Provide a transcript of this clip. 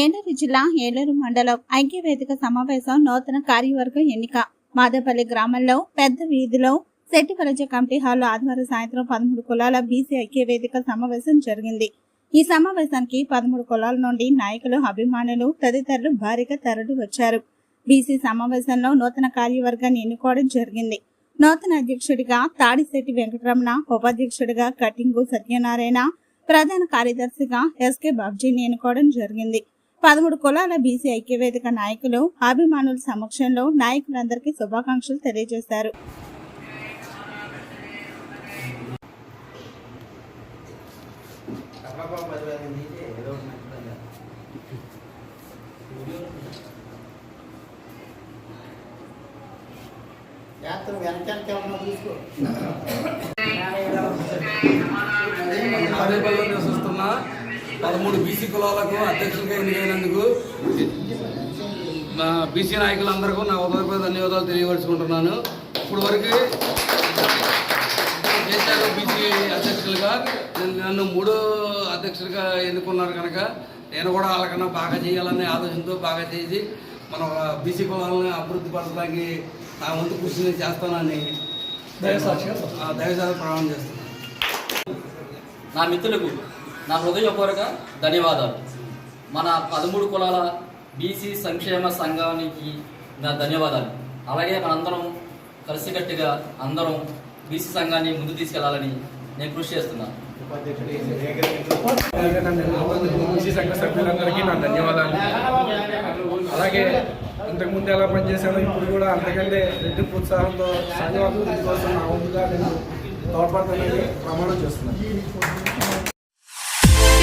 ఏలూరు జిల్లా ఏలూరు మండలం ఐక్యవేదిక సమావేశం నూతన కార్యవర్గ ఎన్నిక. మాదేపల్లి గ్రామంలో పెద్ద వీధిలో శెట్టివరజ కమిటీ హాల్లో ఆదివారం సాయంత్రం పదమూడు కులాల బీసీ ఐక్యవేదిక సమావేశం జరిగింది. ఈ సమావేశానికి పదమూడు కులాల నుండి నాయకులు అభిమానులు తదితరులు భారీగా తరలి వచ్చారు బీసీ సమావేశంలో నూతన కార్యవర్గాన్ని ఎన్నుకోవడం జరిగింది. నూతన అధ్యక్షుడిగా తాడిశెట్టి వెంకటరమణ ఉపాధ్యక్షుడిగా కటింగు సత్యనారాయణ ప్రధాన కార్యదర్శిగా ఎస్కే బాబ్జీని ఎన్నుకోవడం జరిగింది. పదమూడు కులాల బీసీ ఐక్యవేదిక నాయకులు అభిమానుల సమక్షంలో నాయకులందరికీ శుభాకాంక్షలు తెలియజేశారు. యాత్ర పదివేలు తీసి వెనకానికి ఏమన్నా చూసుకో పదమూడు బీసీ కులాలకు అధ్యక్షులుగా ఎన్నికైనందుకు నా బీసీ నాయకులందరికీ నా ఉదయపూర్వక ధన్యవాదాలు తెలియపరుచుకుంటున్నాను. ఇప్పుడు వరకు చేశారు బీసీ అధ్యక్షులుగా నన్ను- మూడో అధ్యక్షులుగా ఎన్నుకున్నారు కనుక నేను కూడా వాళ్ళకన్నా బాగా చేయాలనే ఆలోచనతో బాగా చేసి మన బీసీ కులాలను అభివృద్ధి పరచడానికి నా వంతు కృషిని చేస్తానని ఆ, దైవసారి ప్రమాణం చేస్తున్నాను. నా మిత్రులకు నా హృదయపూర్వక ధన్యవాదాలు. మన పదమూడు కులాల బీసీ సంక్షేమ సంఘానికి నా ధన్యవాదాలు. అలాగే మనందరం కలిసికట్టుగా అందరం బీసీ సంఘాన్ని ముందు తీసుకెళ్ళాలని నేను కృషి చేస్తున్నాను. సంఘ సభ్యులందరికీ నా ధన్యవాదాలు. అలాగే ఇంతకుముందు ఎలా పనిచేశానో ఇప్పుడు కూడా అంతకంటే రెడ్డి ప్రోత్సాహంతో సంఘ అభివృద్ధి కోసం నా వంతుగా నేను తోడ్పడతానని ప్రమాణం చేస్తున్నాను.